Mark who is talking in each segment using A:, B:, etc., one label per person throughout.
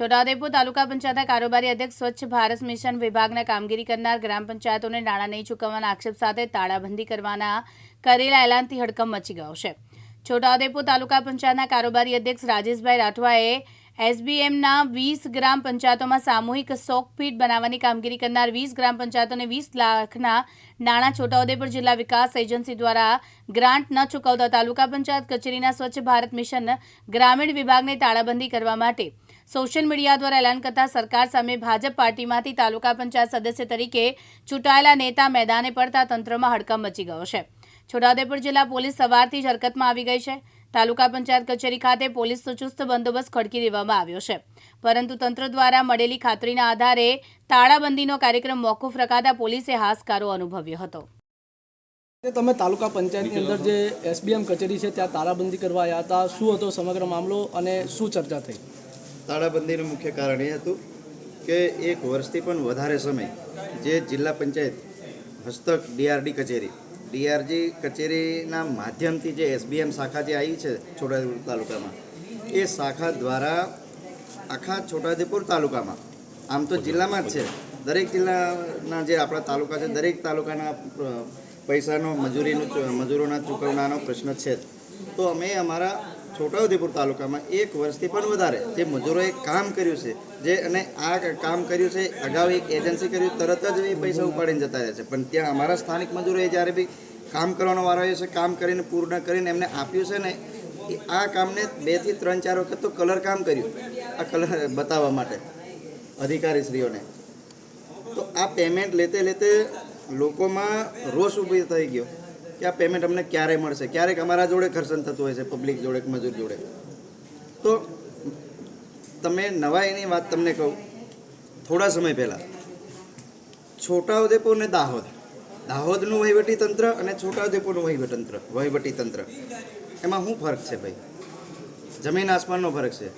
A: છોટાઉદેપુર તાલુકા પંચાયતના કારોબારી અધ્યક્ષ સ્વચ્છ ભારત મિશન વિભાગના કામગીરી કરનાર ગ્રામ પંચાયતોને નાણાં નહીં ચૂકવવાના આક્ષેપ સાથે તાળાબંધી કરવાના કરેલા એલાનથી હડકંપ મચી ગયો છે. છોટાઉદેપુર તાલુકા પંચાયતના કારોબારી અધ્યક્ષ રાજેશભાઈ રાઠવાએ એસબીએમના વીસ ગ્રામ પંચાયતોમાં સામૂહિક સોકપીટ બનાવવાની કામગીરી કરનાર વીસ ગ્રામ પંચાયતોને વીસ લાખના નાણાં છોટાઉદેપુર જિલ્લા વિકાસ એજન્સી દ્વારા ગ્રાન્ટ ન ચૂકવતા તાલુકા પંચાયત કચેરીના સ્વચ્છ ભારત મિશન ગ્રામીણ વિભાગને તાળાબંધી કરવા માટે સોશિયલ મીડિયા દ્વારા એલાન કરતા સરકાર સામે ભાજપ પાર્ટીમાંથી તાલુકા પંચાયત સદસ્ય તરીકે ચૂંટાયેલા નેતા મેદાને પડતા તંત્રમાં હડકંપ મચી ગયો છે. છોટાઉદેપુર જિલ્લા પોલીસ સવારથી જ હરકતમાં આવી ગઈ છે. તાલુકા પંચાયત કચેરી ખાતે પોલીસનો ચુસ્ત બંદોબસ્ત ખડકી દેવામાં આવ્યો છે. પરંતુ તંત્ર દ્વારા મળેલી ખાતરીના આધારે તાળાબંધીનો કાર્યક્રમ મોકૂફ રખાતા પોલીસે હાશકારો અનુભવ્યો હતો.
B: તમે તાલુકા પંચાયતની અંદર જે એસબીએમ કચેરી છે, ત્યાં તાળાબંધી કરવા આવ્યા હતા. શું હતો સમગ્ર મામલો અને શું ચર્ચા થઈ?
C: તાળાબંધીનું મુખ્ય કારણ એ હતું કે એક વર્ષથી પણ વધારે સમય જે જિલ્લા પંચાયત હસ્તક ડીઆરડી કચેરી, ડીઆરજી કચેરીના માધ્યમથી જે એસબીએમ શાખા જે આવી છે છોટાઉદેપુર તાલુકામાં, એ શાખા દ્વારા આખા છોટાઉદેપુર તાલુકામાં, આમ તો જિલ્લામાં જ છે, દરેક જિલ્લાના જે આપણા તાલુકા છે, દરેક તાલુકાના પૈસાનો, મજૂરીનું મજૂરોના ચૂકવણાનો પ્રશ્ન છે તો અમે અમારા છોટાઉદેપુર તાલુકામાં એક વર્ષથી પણ વધારે જે મજૂરોએ કામ કર્યું છે, જે અને આ કામ કર્યું છે, અગાઉ એક એજન્સી કર્યું, તરત જ એ પૈસા ઉપાડીને જતા રહે છે. પણ ત્યાં અમારા સ્થાનિક મજૂરોએ જ્યારે બી કામ કરવાનો વારો આવ્યો છે, કામ કરીને, પૂર્ણ કરીને એમને આપ્યું છે ને આ કામને બેથી ત્રણ ચાર વખત તો કલર કામ કર્યું, આ કલર બતાવવા માટે અધિકારીશ્રીઓને. તો આ પેમેન્ટ લેતે લેતે લોકોમાં રોષ ઊભી થઈ ગયો. કે આ પેમેન્ટ અમને ક્યારે મળશે? ક્યારેક અમારા જોડે ઘર્ષણ થતું હોય છે પબ્લિક જોડે મજૂર જોડે. તો તમે નવાઈની વાત તમને કહું. થોડા સમય પહેલાં છોટાઉદેપુર ને દાહોદ. દાહોદનું વહીવટી તંત્ર અને છોટાઉદેપુરનું વહીવટતંત્ર વહીવટી તંત્ર એમાં શું ફરક છે ભાઈ? જમીન આસમાનનો ફરક છે.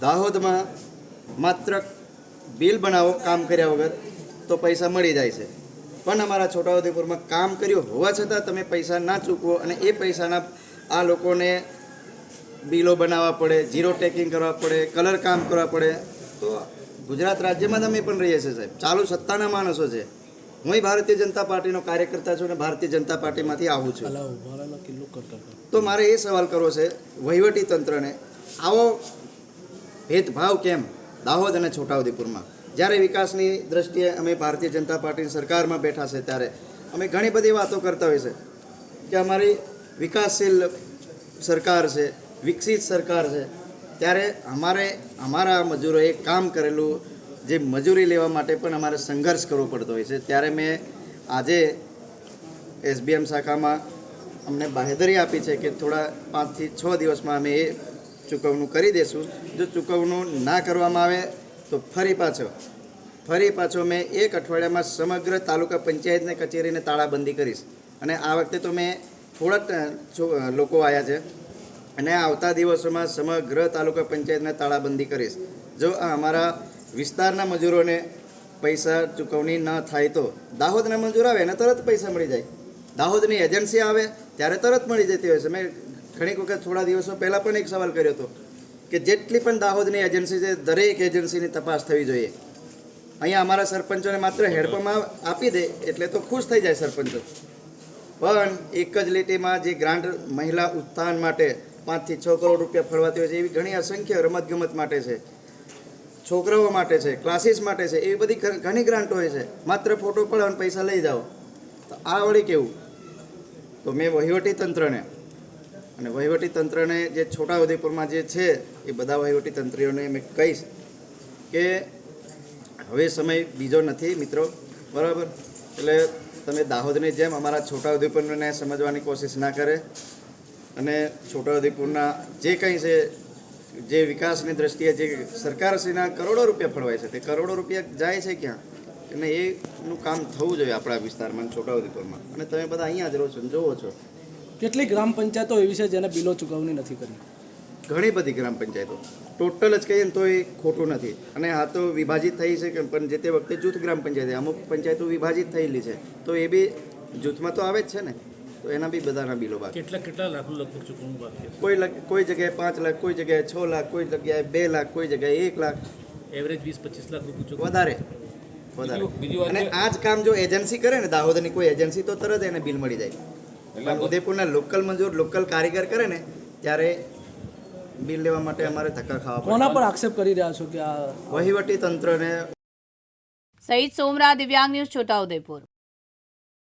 C: દાહોદમાં માત્ર બિલ બનાવો, કામ કર્યા વગર તો પૈસા મળી જાય છે. પણ અમારા છોટાઉદેપુરમાં કામ કર્યું હોવા છતાં તમે પૈસા ના ચૂકવો અને એ પૈસાના આ લોકોને બિલો બનાવવા પડે જીરો ટેકિંગ કરવા પડે કલર કામ કરવા પડે. તો ગુજરાત રાજ્યમાં તમે પણ રહીએ છીએ સાહેબ. ચાલુ સત્તાના માણસો છે. હું ભારતીય જનતા પાર્ટીનો કાર્યકર્તા છું અને ભારતીય જનતા પાર્ટીમાંથી આવું છું. તો મારે એ સવાલ કરવો છે વહીવટી તંત્રને આવો ભેદભાવ કેમ દાહોદ અને છોટાઉદેપુરમાં? જ્યારે વિકાસની દ્રષ્ટિએ અમે ભારતીય જનતા પાર્ટીની સરકારમાં બેઠા છે ત્યારે અમે ઘણી બધી વાતો કરતા હોય છે કે અમારી વિકાસશીલ સરકાર છે, વિકસિત સરકાર છે, ત્યારે અમારે, અમારા મજૂરોએ કામ કરેલું જે મજૂરી લેવા માટે પણ અમારે સંઘર્ષ કરવો પડતો હોય છે. ત્યારે મેં આજે એસબીએમ શાખામાં અમને બાહેધરી આપી છે કે થોડા પાંચથી છ દિવસમાં અમે એ ચૂકવણું કરી દઈશું જો ચૂકવણું ના કરવામાં આવે તો ફરી પાછો ફરી પાછો મેં એક અઠવાડિયામાં સમગ્ર તાલુકા પંચાયતને કચેરીને તાળાબંધી કરીશ. અને આ વખતે તો મેં થોડા લોકો આવ્યા છે. અને આવતા દિવસોમાં સમગ્ર તાલુકા પંચાયતને તાળાબંધી કરીશ. જો અમારા વિસ્તારના મજૂરોને પૈસા ચૂકવણી ન થાય તો દાહોદના મજૂર આવે, એને તરત પૈસા મળી જાય. દાહોદની એજન્સી આવે, ત્યારે તરત મળી જતી હોય છે. મેં ઘણીક વખત થોડા દિવસો પહેલાં પણ એક સવાલ કર્યો હતો. કે જેટલી પણ દાહોદની એજન્સી છે દરેક એજન્સીની તપાસ થવી જોઈએ. અહીંયા અમારા સરપંચોને માત્ર હેડપંપમાં આપી દે એટલે તો ખુશ થઈ જાય સરપંચો. પણ એક જ લીટીમાં જે ગ્રાન્ટ મહિલા ઉત્થાન માટે પાંચથી છ કરોડ રૂપિયા ફળવાતી હોય છે એવી ઘણી અસંખ્ય રમતગમત માટે છે. છોકરાઓ માટે છે ક્લાસીસ માટે છે એવી બધી ઘણી ગ્રાન્ટો હોય છે. માત્ર ફોટો પડાવો અને પૈસા લઈ જાઓ. તો આ વળી કેવું? તો મેં વહીવટી તંત્રને અને વહીવટી તંત્રને જે છોટાઉદેપુરમાં જે છે, એ બધા વહીવટી તંત્રીઓને મેં કહીશ કે હવે સમય બીજો નથી, મિત્રો. બરાબર? એટલે તમે દાહોદની જેમ અમારા છોટાઉદેપુરને સમજવાની કોશિશ ના કરે. અને છોટાઉદેપુરના જે કંઈ છે, જે વિકાસની દ્રષ્ટિએ જે સરકારશ્રીના કરોડો રૂપિયા ફળવાય છે, તે કરોડો રૂપિયા જાય છે ક્યાં? અને એનું કામ થવું જોઈએ આપણા વિસ્તારમાં, છોટાઉદેપુરમાં. અને તમે બધા અહીંયા જ રહો છો જોવો છો.
B: કેટલી ગ્રામ પંચાયતો એવી છે જેને બિલો ચૂકવણી નથી કરી?
C: ઘણી બધી ગ્રામ પંચાયતો. ટોટલ જ કહીએ ને તો એ ખોટું નથી. અને આ તો વિભાજિત થઈ છે પણ જે તે વખતે જૂથ ગ્રામ પંચાયત અમુક પંચાયતો વિભાજિત થયેલી છે. તો એ બી જૂથમાં તો આવે જ છે ને. તો એના બી બધાના બિલો બાકી
D: કેટલા કેટલા લાખનું લગભગ ચૂકવણું બાકી
C: કોઈ કોઈ જગ્યાએ પાંચ લાખ કોઈ જગ્યાએ છ લાખ કોઈ જગ્યાએ બે લાખ કોઈ જગ્યાએ એક લાખ.
D: એવરેજ વીસ પચીસ લાખ રૂપિયા
C: વધારે. વધારે. અને આ જ કામ જો એજન્સી કરે ને દાહોદની કોઈ એજન્સી તો તરત એને બિલ મળી જાય. ઉદયપુરના લોકલ મજૂર લોકલ કારીગર કરે ને ત્યારે બિલ લેવા માટે અમારે ધક્કા ખાવા
B: કોના પર આક્ષેપ કરી રહ્યા છો કે આ
C: વહીવટી તંત્રને
A: સહિત સોમરા દિવ્યાંગ ન્યૂઝ છોટાઉદેપુર